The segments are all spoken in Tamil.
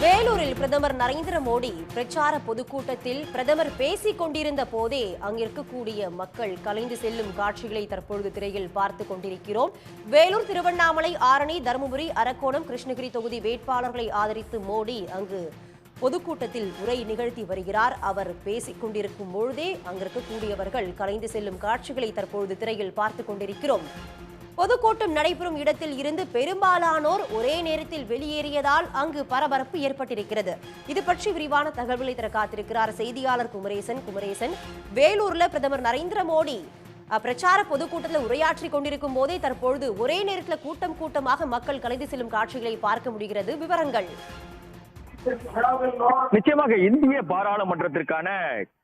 வேலூரில் பிரதமர் நரேந்திர மோடி பிரச்சார பொதுக்கூட்டத்தில் பிரதமர் பேசிக் கொண்டிருந்த போதே அங்கிருக்கக்கூடிய மக்கள் கலைந்து செல்லும் காட்சிகளை தற்பொழுது திரையில் பார்த்து கொண்டிருக்கிறோம். வேலூர் திருவண்ணாமலை ஆரணி தருமபுரி அரக்கோணம் கிருஷ்ணகிரி தொகுதி வேட்பாளர்களை ஆதரித்து மோடி அங்கு பொதுக்கூட்டத்தில் உரை நிகழ்த்தி வருகிறார். அவர் பேசிக் கொண்டிருக்கும் பொழுதே அங்கிருக்கக்கூடியவர்கள் கலைந்து செல்லும் காட்சிகளை தற்பொழுது திரையில் பார்த்துக் கொண்டிருக்கிறோம். பொதுக்கூட்டம் நடைபெறும் இடத்தில் இருந்து பெரும்பாலானோர் ஒரே நேரத்தில் வெளியேறியதால் அங்கு பரபரப்பு ஏற்பட்டிருக்கிறது. இது பற்றி விரிவான தகவல்களை தர காத்திருக்கிறார் செய்தியாளர் குமரேசன். குமரேசன் வேலூர்ல பிரதமர் நரேந்திர மோடி பிரச்சார பொதுக்கூட்டத்தில் உரையாற்றி கொண்டிருக்கும் போதே தற்பொழுது ஒரே நேரத்தில் கூட்டம் கூட்டமாக மக்கள் கலைந்து செல்லும் காட்சிகளை பார்க்க முடிகிறது. விவரங்கள். நிச்சயமாக இந்திய பாராளுமன்றத்திற்கான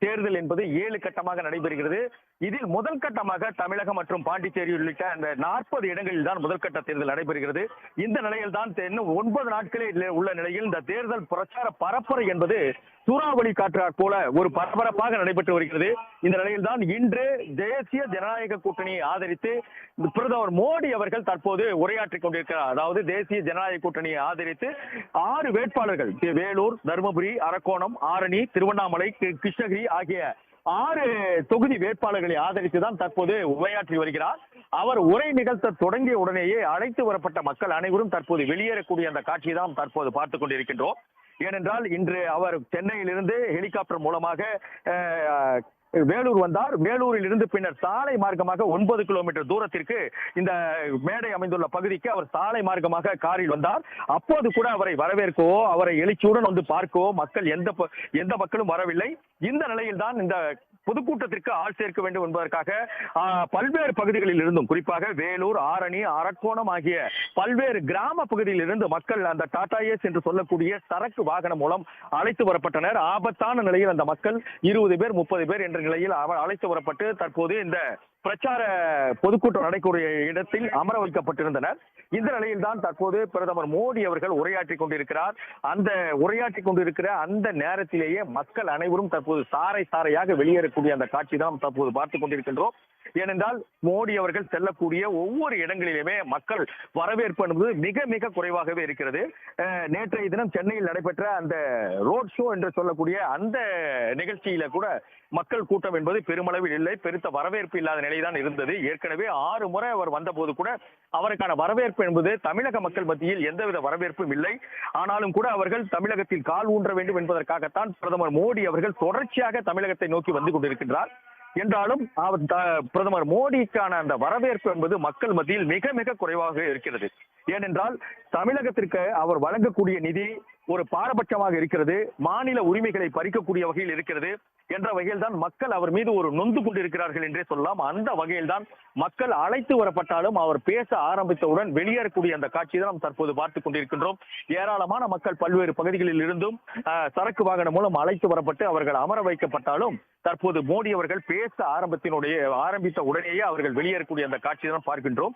தேர்தல் என்பது ஏழு கட்டமாக நடைபெறுகிறது. இதில் முதல் கட்டமாக தமிழகம் மற்றும் பாண்டிச்சேரி உள்ளிட்ட அந்த நாற்பது இடங்களில் தான் முதல் கட்ட தேர்தல் நடைபெறுகிறது. இந்த நிலையில் தான் இன்னும் ஒன்பது நாட்களே உள்ள நிலையில் இந்த தேர்தல் பிரச்சார பரப்புரை என்பது சூறாவளி காற்றாற் போல ஒரு பரபரப்பாக நடைபெற்று வருகிறது. இந்த நிலையில் தான் இன்று தேசிய ஜனநாயக கூட்டணியை ஆதரித்து பிரதமர் மோடி அவர்கள் தற்போது உரையாற்றிக் கொண்டிருக்கிறார். அதாவது தேசிய ஜனநாயக கூட்டணியை ஆதரித்து ஆறு வேட்பாளர்கள் வேலூர் தருமபுரி அரக்கோணம் ஆரணி திருவண்ணாமலை கிருஷ்ணகிரி ஆகிய ஆறு தொகுதி வேட்பாளர்களை ஆதரித்து தான் தற்போது உரையாற்றி வருகிறார். அவர் உரை நிகழ்த்த தொடங்கிய உடனேயே அழைத்து வரப்பட்ட மக்கள் அனைவரும் தற்போது வெளியேறக்கூடிய அந்த காட்சியை தான் தற்போது பார்த்துக் கொண்டிருக்கின்றோம். ஏனென்றால் இன்று அவர் சென்னையிலிருந்து ஹெலிகாப்டர் மூலமாக வேலூர் வந்தார். வேலூரில் இருந்து பின்னர் சாலை மார்க்கமாக ஒன்பது கிலோமீட்டர் தூரத்திற்கு இந்த மேடை அமைந்துள்ள பகுதிக்கு அவர் சாலை மார்க்கமாக காரில் வந்தார். அப்போது கூட அவரை வரவேற்கவோ அவரை எழுச்சியுடன் வந்து பார்க்கவோ மக்கள் எந்த எந்த மக்களும் வரவில்லை. இந்த நிலையில் தான் இந்த பொதுக்கூட்டத்திற்கு ஆள் சேர்க்க வேண்டும் என்பதற்காக பல்வேறு பகுதிகளில் இருந்தும் குறிப்பாக வேலூர் ஆரணி அரக்கோணம் ஆகிய பல்வேறு கிராம பகுதியில் இருந்து மக்கள் அந்த டாடா ஏஸ் என்று சொல்லக்கூடிய சரக்கு வாகனம் மூலம் அழைத்து வரப்பட்டனர். ஆபத்தான நிலையில் அந்த மக்கள் இருபது பேர் முப்பது பேர் என்ற நிலையில் அவர் அழைத்து வரப்பட்டு தற்போது இந்த பிரச்சார பொதுக்கூட்டம் நடைபெறிய இடத்தில் அமர வைக்கப்பட்டிருந்தனர். இந்த நிலையில் தான் தற்போது பிரதமர் மோடி அவர்கள் உரையாற்றி கொண்டிருக்கிறார். அந்த உரையாற்றி கொண்டிருக்கிற அந்த நேரத்திலேயே மக்கள் அனைவரும் தற்போது சாறை சாறையாக வெளியேறக்கூடிய அந்த காட்சி தான் தற்போது பார்த்துக் கொண்டிருக்கின்றோம். ஏனென்றால் மோடி அவர்கள் செல்லக்கூடிய ஒவ்வொரு இடங்களிலுமே மக்கள் வரவேற்பு என்பது மிக மிக குறைவாகவே இருக்கிறது. அஹ், நேற்றைய தினம் சென்னையில் நடைபெற்ற அந்த ரோட் ஷோ என்று சொல்லக்கூடிய அந்த நிகழ்ச்சியில கூட மக்கள் கூட்டம் என்பது பெருமளவில் இல்லை. பெருத்த வரவேற்பு இல்லாத நிலைதான் இருந்தது. ஏற்கனவே ஆறு முறை அவர் வந்தபோது கூட அவருக்கான வரவேற்பு என்பது தமிழக மக்கள் மத்தியில் எந்தவித வரவேற்பும் இல்லை. ஆனாலும் கூட அவர்கள் தமிழகத்தில் கால் ஊன்ற வேண்டும் என்பதற்காகத்தான் பிரதமர் மோடி அவர்கள் தொடர்ச்சியாக தமிழகத்தை நோக்கி வந்து கொண்டிருக்கின்றார். என்றாலும் அவர் பிரதமர் மோடிக்கான அந்த வரவேற்பு என்பது மக்கள் மத்தியில் மிக மிக குறைவாக இருக்கிறது. ஏனென்றால் தமிழகத்திற்கு அவர் வழங்கக்கூடிய நிதி ஒரு பாரபட்சமாக இருக்கிறது மாநில உரிமைகளை பறிக்கக்கூடிய வகையில் இருக்கிறது என்ற வகையில் தான் மக்கள் அவர் மீது ஒரு நொந்து கொண்டிருக்கிறார்கள் என்றே சொல்லலாம். அந்த வகையில் தான் மக்கள் அழைத்து வரப்பட்டாலும் அவர் பேச ஆரம்பித்தவுடன் வெளியேறக்கூடிய அந்த காட்சியை தான் நாம் தற்போது பார்த்துக் கொண்டிருக்கின்றோம். ஏராளமான மக்கள் பல்வேறு பகுதிகளில் இருந்தும் சரக்கு வாகனம் மூலம் அழைத்து வரப்பட்டு அவர்கள் அமர வைக்கப்பட்டாலும் தற்போது மோடி அவர்கள் பேச ஆரம்பத்தினுடைய ஆரம்பித்த உடனேயே அவர்கள் வெளியேறக்கூடிய அந்த காட்சியை தான் பார்க்கின்றோம்.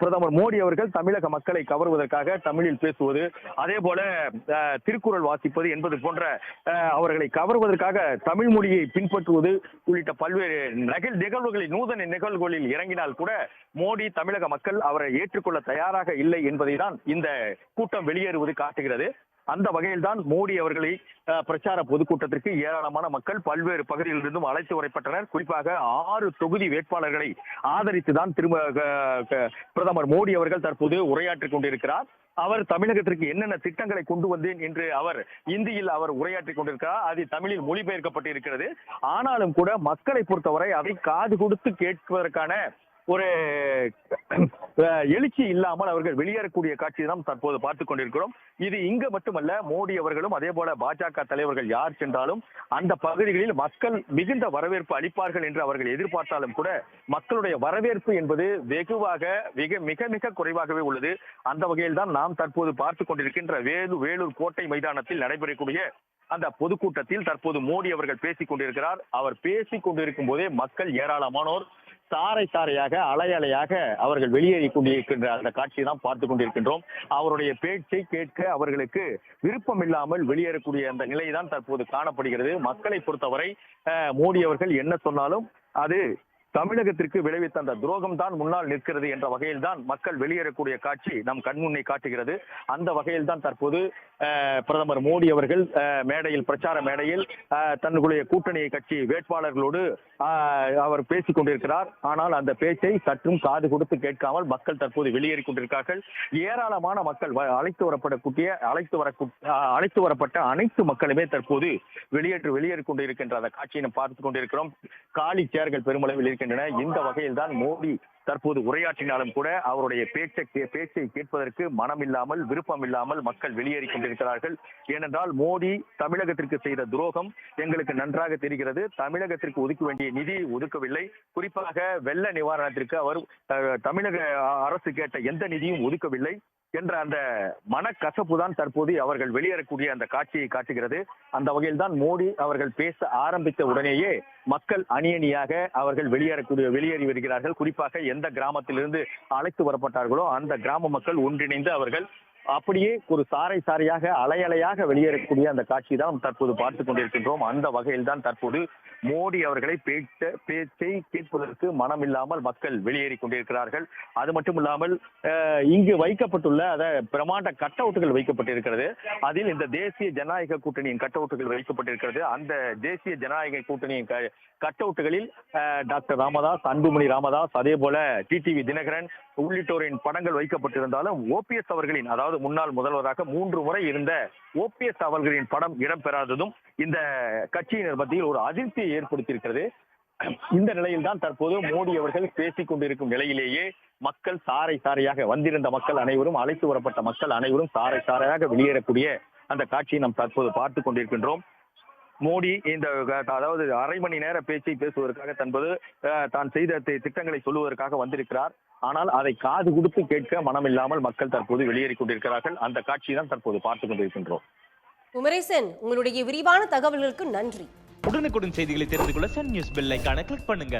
பிரதமர் மோடி அவர்கள் தமிழக மக்களை கவர்வதற்காக தமிழில் பேசுவது அதே போல திருக்குறள் வாசிப்பது என்பது போன்ற அவர்களை கவர்வதற்காக தமிழ் மொழியை பின்பற்றுவது உள்ளிட்ட பல்வேறு நகல் நிகழ்வுகளில் நூதன நிகழ்வுகளில் இறங்கினால் கூட மோடி தமிழக மக்கள் அவரை ஏற்றுக்கொள்ள தயாராக இல்லை என்பதை தான் இந்த கூட்டம் வெளியேறுவது காட்டுகிறது. அந்த வகையில் தான் மோடி அவர்களை பிரச்சார பொதுக்கூட்டத்திற்கு ஏராளமான மக்கள் பல்வேறு பகுதிகளிலிருந்தும் அழைத்து வரப்பட்டனர் குறிப்பாக ஆறு தொகுதி வேட்பாளர்களை ஆதரித்துதான் திரும்ப பிரதமர் மோடி அவர்கள் தற்போது உரையாற்றிக் கொண்டிருக்கிறார். அவர் தமிழகத்திற்கு என்னென்ன திட்டங்களை கொண்டு வந்தேன் என்று அவர் இந்தியில் அவர் உரையாற்றிக் கொண்டிருக்கிறார். அது தமிழில் மொழிபெயர்க்கப்பட்டு இருக்கிறது ஆனாலும் கூட மக்களை பொறுத்தவரை அதை காது கொடுத்து கேட்பதற்கான ஒரு எழுச்சி இல்லாமல் அவர்கள் வெளியேறக்கூடிய காட்சியை நாம் தற்போது பார்த்துக் கொண்டிருக்கிறோம். இது இங்கு மட்டுமல்ல மோடி அவர்களும் அதே போல பாஜக தலைவர்கள் யார் சென்றாலும் அந்த பகுதிகளில் மக்கள் மிகுந்த வரவேற்பு அளிப்பார்கள் என்று அவர்கள் எதிர்பார்த்தாலும் கூட மக்களுடைய வரவேற்பு என்பது வெகுவாக மிக மிக மிக குறைவாகவே உள்ளது. அந்த வகையில் தான் நாம் தற்போது பார்த்துக் கொண்டிருக்கின்ற வேலு வேலூர் கோட்டை மைதானத்தில் நடைபெறக்கூடிய அந்த பொதுக்கூட்டத்தில் தற்போது மோடி அவர்கள் பேசிக் கொண்டிருக்கிறார். அவர் பேசிக் கொண்டிருக்கும் போதே மக்கள் ஏராளமானோர் சாறை சாறையாக அலை அலையாக அவர்கள் வெளியேறி கொண்டிருக்கின்ற அந்த காட்சியை தான் பார்த்து கொண்டிருக்கின்றோம். அவருடைய பேச்சை கேட்க அவர்களுக்கு விருப்பம் இல்லாமல் வெளியேறக்கூடிய அந்த நிலைதான் தற்போது காணப்படுகிறது. மக்களை பொறுத்தவரை மோடி அவர்கள் என்ன சொன்னாலும் அது தமிழகத்திற்கு விளைவித்த அந்த துரோகம் தான் முன்னால் நிற்கிறது என்ற வகையில் தான் மக்கள் வெளியேறக்கூடிய காட்சி நம் கண்முன்னே காட்டுகிறது. அந்த வகையில் தான் தற்போது பிரதமர் மோடி அவர்கள் மேடையில் பிரச்சார மேடையில் தன்னுடைய கூட்டணி கட்சி வேட்பாளர்களோடு அவர் பேசிக் கொண்டிருக்கிறார். ஆனால் அந்த பேச்சை சற்றும் காது கொடுத்து கேட்காமல் மக்கள் தற்போது வெளியேறி கொண்டிருக்கிறார்கள் ஏராளமான மக்கள் அழைத்து வரப்படக்கூடிய அழைத்து வர அழைத்து வரப்பட்ட அனைத்து மக்களுமே தற்போது வெளியேற்று வெளியேறி கொண்டிருக்கின்ற அந்த காட்சியை பார்த்து பார்த்துக் கொண்டிருக்கிறோம். காலி சேர்கள் பெருமளவில் இருக்கின்றன. இந்த வகையில் தான் மோடி தற்போது உரையாற்றினாலும் கூட அவருடைய பேச்சை பேச்சை கேட்பதற்கு மனம் இல்லாமல் விருப்பம் இல்லாமல் மக்கள் வெளியேறி கொண்டிருக்கிறார்கள். ஏனென்றால் மோடி தமிழகத்திற்கு செய்த துரோகம் எங்களுக்கு நன்றாக தெரிகிறது. தமிழகத்திற்கு ஒதுக்க வேண்டிய நிதி ஒதுக்கவில்லை. குறிப்பாக வெள்ள நிவாரணத்திற்கு அவர் தமிழக அரசு கேட்ட எந்த நிதியும் ஒதுக்கவில்லை என்ற அந்த மனக்கசப்பு தான் தற்போது அவர்கள் வெளியேறக்கூடிய அந்த காட்சியை காட்டுகிறது. அந்த வகையில் தான் மோடி அவர்கள் பேச ஆரம்பித்த உடனேயே மக்கள் அணி அணியாக அவர்கள் வெளியேறக்கூடிய வெளியேறி வருகிறார்கள். குறிப்பாக எந்த கிராமத்திலிருந்து அழைத்து வரப்பட்டார்களோ அந்த கிராம மக்கள் ஒன்றிணைந்து அவர்கள் அப்படியே ஒரு சாறை சாறையாக அலையலையாக வெளியேறக்கூடிய அந்த காட்சி தான் தற்போது பார்த்து கொண்டிருக்கின்றோம். அந்த வகையில் தான் தற்போது மோடி அவர்களை பேச்ச பேச்சை கேட்பதற்கு மனம் இல்லாமல் மக்கள் வெளியேறி கொண்டிருக்கிறார்கள். அது மட்டும் இல்லாமல் இங்கு வைக்கப்பட்டுள்ள அத பிரமாண்ட கட் அவுட்டுகள் வைக்கப்பட்டிருக்கிறது. அதில் இந்த தேசிய ஜனநாயக கூட்டணியின் கட் அவுட்டுகள் வைக்கப்பட்டிருக்கிறது. அந்த தேசிய ஜனநாயக கூட்டணியின் கட் அவுட்டுகளில் டாக்டர் ராமதாஸ் அன்புமணி ராமதாஸ் அதே போல டிடிவி தினகரன் உள்ளிட்டோரின் படங்கள் வைக்கப்பட்டிருந்தாலும் ஓபிஎஸ் அவர்களின் அதாவது முன்னாள் முதல்வராக மூன்று முறை இருந்த ஓபிஎஸ் அவர்களின் படம் இடம்பெறாததும் இந்த கட்சியினர் மத்தியில் ஒரு அதிர்ச்சியை ஏற்படுத்தியிருக்கிறது. இந்த நிலையில் தான் தற்போது மோடி அவர்கள் பேசிக் கொண்டிருக்கும் நிலையிலேயே மக்கள் சாரை சாரையாக வந்திருந்த மக்கள் அனைவரும் அழைத்து வரப்பட்ட மக்கள் அனைவரும் சாரை சாரையாக வெளியேறக்கூடிய அந்த காட்சியை நாம் தற்போது பார்த்து கொண்டிருக்கின்றோம். மோடி இந்த அதாவது அரை மணி நேர பேச்சை பேசுவதற்காக தன்பது தான் செய்த திட்டங்களை சொல்லுவதற்காக வந்திருக்கிறார். ஆனால் அதை காது கொடுத்து கேட்க மனமில்லாமல் மக்கள் தற்போது வெளியேறிக் கொண்டிருக்கிறார்கள். அந்த காட்சியை தான் தற்போது பார்த்து கொண்டிருக்கின்றோம். குமரேசன் உங்களுடைய விரிவான தகவல்களுக்கு நன்றி. உடனுக்குடன் செய்திகளை தெரிந்து கொள்ள சன் நியூஸ் பெல் ஐகானை கிளிக் பண்ணுங்க.